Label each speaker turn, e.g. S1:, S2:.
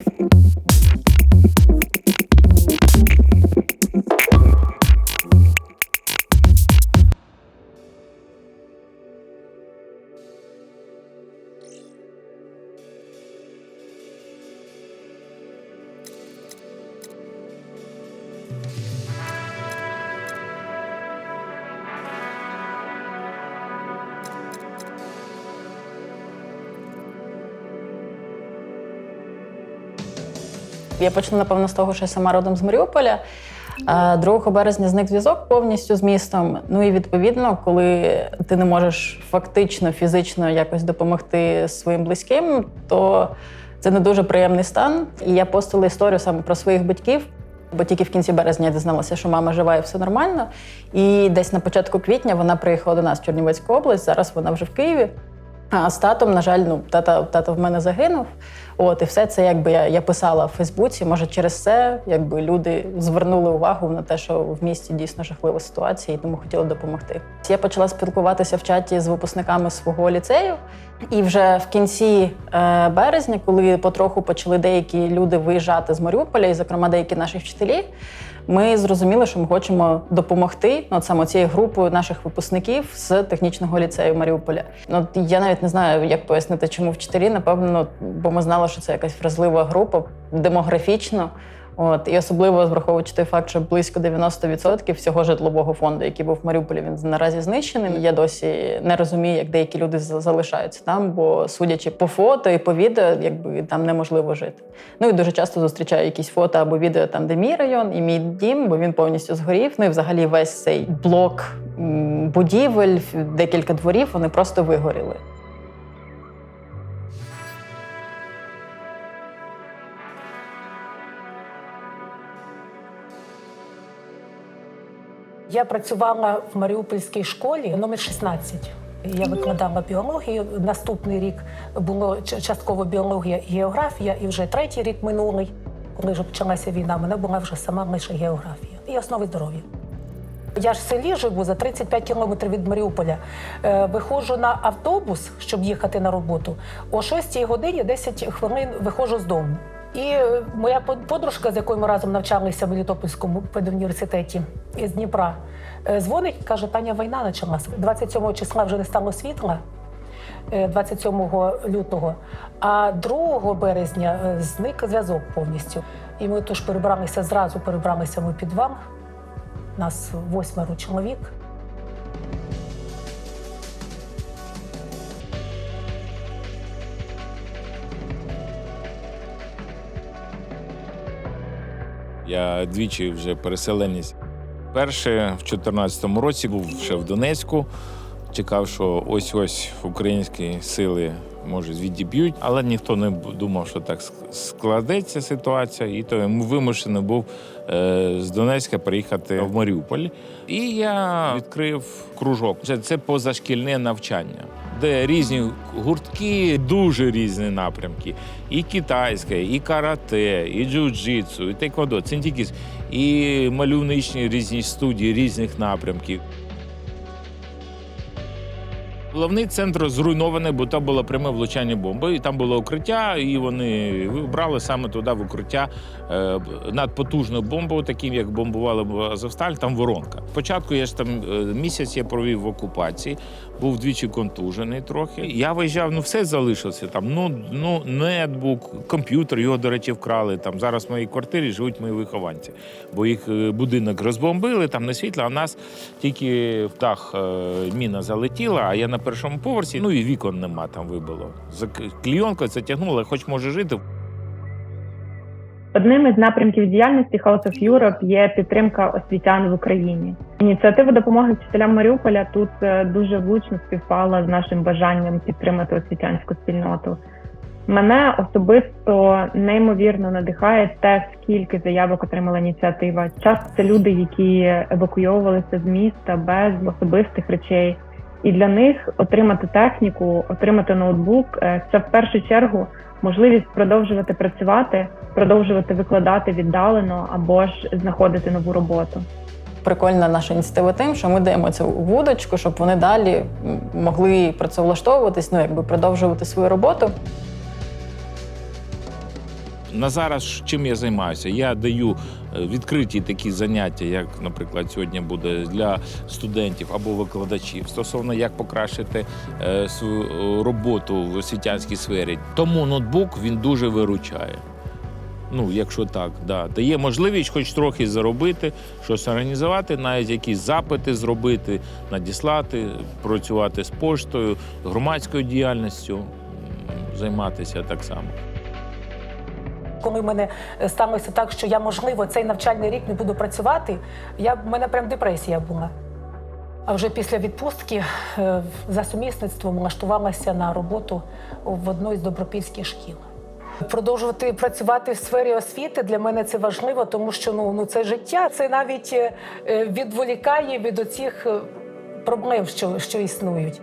S1: you Я почну, напевно, з того, що я сама родом з Маріуполя. Е, 2 березня зник зв'язок повністю з містом. Ну і відповідно, коли ти не можеш фактично, фізично якось допомогти своїм близьким, то це не дуже приємний стан. І я постила історію саме про своїх батьків. Бо тільки в кінці березня я дізналася, що мама жива і все нормально. І десь на початку квітня вона приїхала до нас в Чернівецьку область. Зараз вона вже в Києві. А з татом, на жаль, ну тата, тато в мене загинув. От і все це якби я, я писала в Фейсбуці. Може, через це якби люди звернули увагу на те, що в місті дійсно жахлива ситуація, і тому хотіли допомогти. Я почала спілкуватися в чаті з випускниками свого ліцею, і вже в кінці е, березня, коли потроху почали деякі люди виїжджати з Маріуполя, і зокрема деякі наші вчителі. Ми зрозуміли, що ми хочемо допомогти от саме цією групою наших випускників з технічного ліцею Маріуполя. От я навіть не знаю, як пояснити, чому вчителі, напевно, бо ми знали, що це якась вразлива група демографічно. От і особливо враховуючи той факт, що близько 90% всього житлового фонду, який був в Маріуполі, він наразі знищений. Я досі не розумію, як деякі люди залишаються там, бо судячи по фото і по відео, якби там неможливо жити. Ну і дуже часто зустрічаю якісь фото або відео там, де мій район і мій дім, бо він повністю згорів. Ну і взагалі весь цей блок будівель, декілька дворів, вони просто вигоріли.
S2: Я працювала в Маріупольській школі номер 16. Я викладала біологію. Наступний рік було частково біологія і географія, і вже третій рік минулий, коли вже почалася війна, в мене була вже сама лише географія і основи здоров'я. Я ж в селі живу за 35 кілометрів від Маріуполя. Е, виходжу на автобус, щоб їхати на роботу. О 6 годині 10 хвилин виходжу з дому. І е, моя подружка, з якою ми разом навчалися в Мелітопольському педуніверситеті із Дніпра, е, дзвонить, каже, Таня, війна почалася. 27 числа вже не стало світла. е, 27 лютого, а 2 березня е, зник зв'язок повністю. І ми тож перебралися зразу, перебралися ми в підвал. Нас восьмеро чоловік.
S3: Я двічі вже переселенець. Перше в 2014 році був ще в Донецьку. Чекав, що ось ось українські сили може відіб'ють, але ніхто не думав, що так складеться ситуація. І то я вимушений був е, з Донецька приїхати в Маріуполь. І я відкрив кружок. Це позашкільне навчання. Де різні гуртки, дуже різні напрямки. І китайське, і карате, і джиу-джитсу, і тейквондо. Це і малювничні різні студії різних напрямків. Головний центр зруйнований, бо там було пряме влучання бомби. І там було укриття, і вони вибрали саме туди в укриття е, надпотужну бомбу, таким як бомбували Азовсталь, там воронка. Спочатку я ж там е, місяць я провів в окупації, був двічі контужений трохи. Я виїжджав, ну все залишилося там. Ну, ну нетбук, комп'ютер, його, до речі, вкрали. Там зараз в моїй квартирі живуть мої вихованці, бо їх е, будинок розбомбили, там не світло, а нас тільки в дах міна залетіла, а я на першому поверсі, ну і вікон нема, там вибило. За клійонкою затягнуло, хоч може жити.
S4: Одним із напрямків діяльності House of Europe є підтримка освітян в Україні. Ініціатива допомоги вчителям Маріуполя тут е, дуже влучно співпала з нашим бажанням підтримати освітянську спільноту. Мене особисто неймовірно надихає те, скільки заявок отримала ініціатива. Часто це люди, які евакуйовувалися з міста без особистих речей. І для них отримати техніку, отримати ноутбук е, це в першу чергу можливість продовжувати працювати, продовжувати викладати віддалено або ж знаходити нову роботу.
S1: Прикольна наша ініціатива тим, що ми даємо цю вудочку, щоб вони далі могли працевлаштовуватись, ну якби продовжувати свою роботу.
S3: На зараз чим я займаюся? Я даю е, відкриті такі заняття, як, наприклад, сьогодні буде для студентів або викладачів стосовно як покращити е, свою е, роботу в освітянській сфері. Тому ноутбук він дуже виручає. Ну, якщо так, да. дає можливість хоч трохи заробити, щось організувати, навіть якісь запити зробити, надіслати, працювати з поштою, громадською діяльністю, займатися так само.
S2: Коли в мене е, сталося так, що я, можливо, цей навчальний рік не буду працювати, я, в мене прям депресія була. А вже після відпустки е, за сумісництвом влаштувалася на роботу в одну із добропільських шкіл. Продовжувати працювати в сфері освіти для мене це важливо, тому що ну, ну це життя, це навіть е, відволікає від оцих проблем, що, що існують.